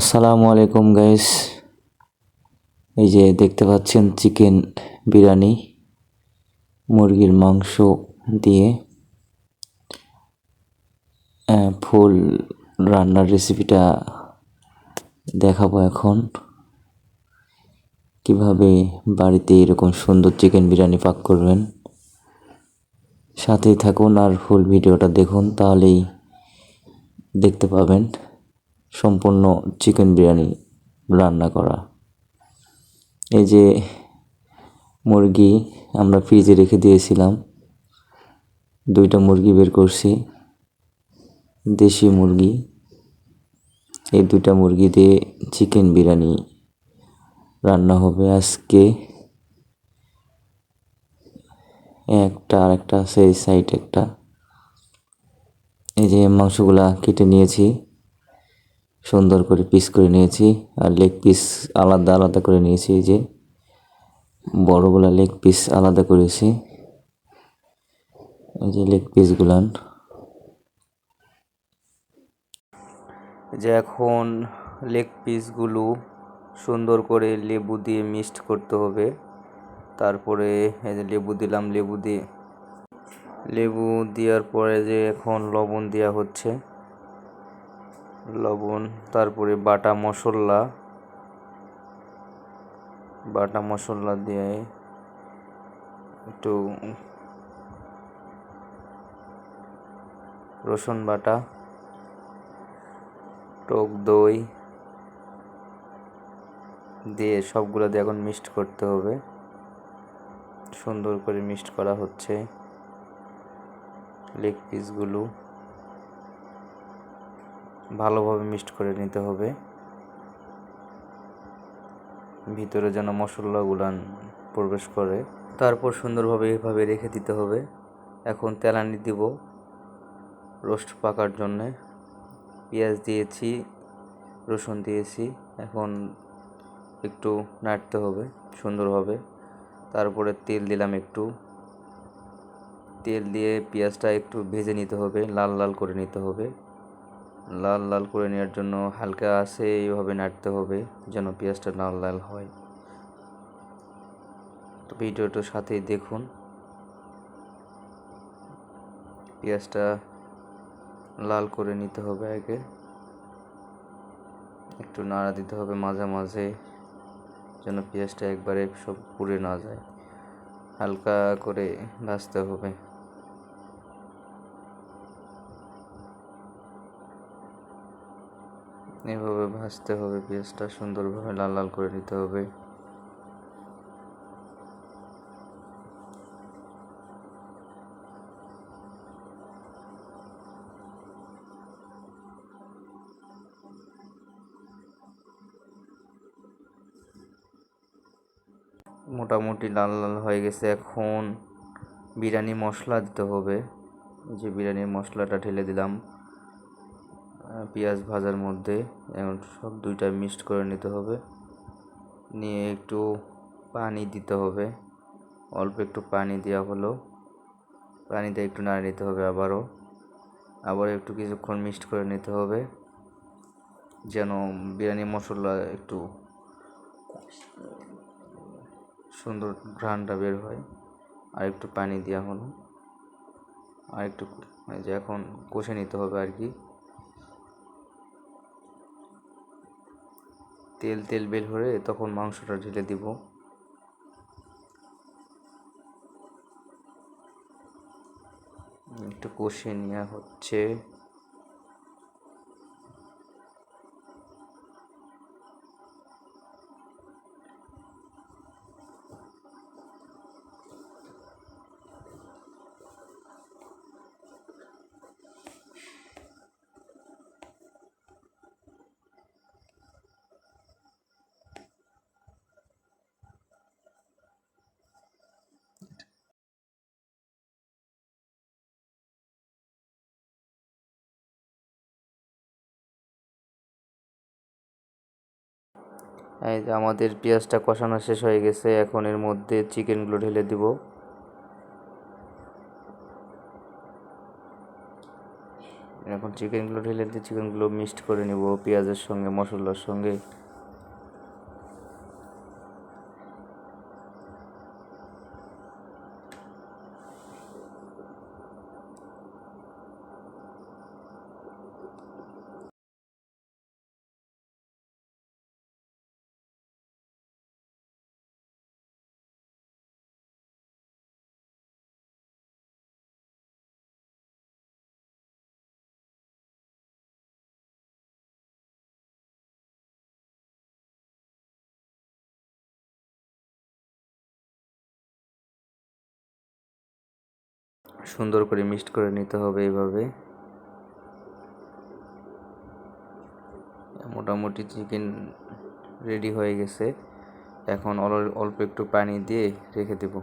আসসালামু আলাইকুম গাইস এই যে দেখতে পাচ্ছেন চিকেন বিরিয়ানি, মুরগির মাংস দিয়ে ফুল রান্নার রেসিপিটা দেখাবো এখন। কীভাবে বাড়িতে এরকম সুন্দর চিকেন বিরিয়ানি পাক করবেন, সাথেই থাকুন আর ফুল ভিডিওটা দেখুন, তাহলেই দেখতে পাবেন। সম্পূর্ণ চিকেন বিরিয়ানি রান্না করা। এই যে মুরগি আমরা ফ্রিজে রেখে দিয়েছিলাম। দুইটা মুরগি বের করছি। দেশি মুরগি। এই দুইটা মুরগি দিয়ে চিকেন বিরিয়ানি রান্না হবে আজকে। একটা আর একটা আছে এই সাইড একটা। এই যে মাংসগুলা কেটে নিয়েছি। সুন্দর করে পিস করে নিয়েছি। আর লেগ পিস আলাদা আলাদা করে নিয়েছি, এই যে বড়গুলা লেগ পিস আলাদা করেছি। এই যে লেগ পিসগুলান যে এখন লেগ পিসগুলো সুন্দর করে লেবু দিয়ে মিক্সড করতে হবে। তারপরে এই যে লেবু দিলাম, লেবু দিয়ে। লেবু দেওয়ার পরে যে এখন লবণ দেওয়া হচ্ছে। লবণ, তারপরে বাটা মশলা বাটা মশলা দিয়ে একটু রসুন বাটা, টক দই দিয়ে সবগুলো দিয়ে এখন মিক্সড করতে হবে। সুন্দর করে মিক্সড করা হচ্ছে লেগ পিসগুলো। ভালোভাবে মিক্সড করে নিতে হবে। ভিতরে যেন মশলাগুলো প্রবেশ করে। তারপর সুন্দরভাবে এভাবে রেখে দিতে হবে। এখন তেলানি দিব রোস্ট পাকার জন্যে। পেঁয়াজ দিয়েছি, রসুন দিয়েছি, এখন একটু নাড়তে হবে সুন্দরভাবে। তারপরে তেল দিলাম একটু। তেল দিয়ে পেঁয়াজটা একটু ভেজে নিতে হবে, লাল লাল করে নিতে হবে। লাল লাল করে নেওয়ার জন্য হালকা আছে এইভাবে নাড়তে হবে যেন পেঁয়াজটা লাল লাল হয়। তো ভিডিওটার সাথেই দেখুন। পেঁয়াজটা লাল করে নিতে হবে আগে। একটু নাড়া দিতে হবে মাঝে মাঝে যেন পেঁয়াজটা একবারে সব পুড়ে না যায়। হালকা করে ভাজতে হবে। এভাবে ভাজতে হবে, পেঁয়াজটা সুন্দরভাবে লাল লাল করে নিতে হবে। মোটামুটি লাল লাল হয়ে গেছে, এখন বিরিয়ানি মশলা দিতে হবে। যে বিরিয়ানির মশলাটা ঢেলে দিলাম। পেঁয়াজ ভাজার মধ্যে সব দুইটা মিক্সড করে নিতে হবে। নিয়ে একটু পানি দিতে হবে। অল্প একটু পানি দেওয়া হলো পানি দিয়ে একটু নাড়ে নিতে হবে আবারও। আবার একটু কিছুক্ষণ মিক্সড করে নিতে হবে। যেন বিরিয়ানি মশলা একটু সুন্দর ঘ্রাণটা বের হয়। আর একটু পানি দেওয়া হলো। আর একটু যে এখন কষে নিতে হবে আর কি। তেল তেল বের হয়ে তখন মাংসটা ঢেলে দিব। একটু কষিয়ে নেওয়া হচ্ছে। এই যে আমাদের পেঁয়াজটা কষানো শেষ হয়ে গেছে, এখন এর মধ্যে চিকেনগুলো ঢেলে দিব। এখন চিকেনগুলো ঢেলে দিয়ে চিকেনগুলো মিক্সড করে নেব, পেঁয়াজের সঙ্গে, মশলার সঙ্গে। সুন্দর করে মিক্সড করে নিতে হবে এইভাবে। মোটামুটি চিকেন রেডি হয়ে গেছে। এখন অল- অল্প একটু পানি দিয়ে রেখে দেবো।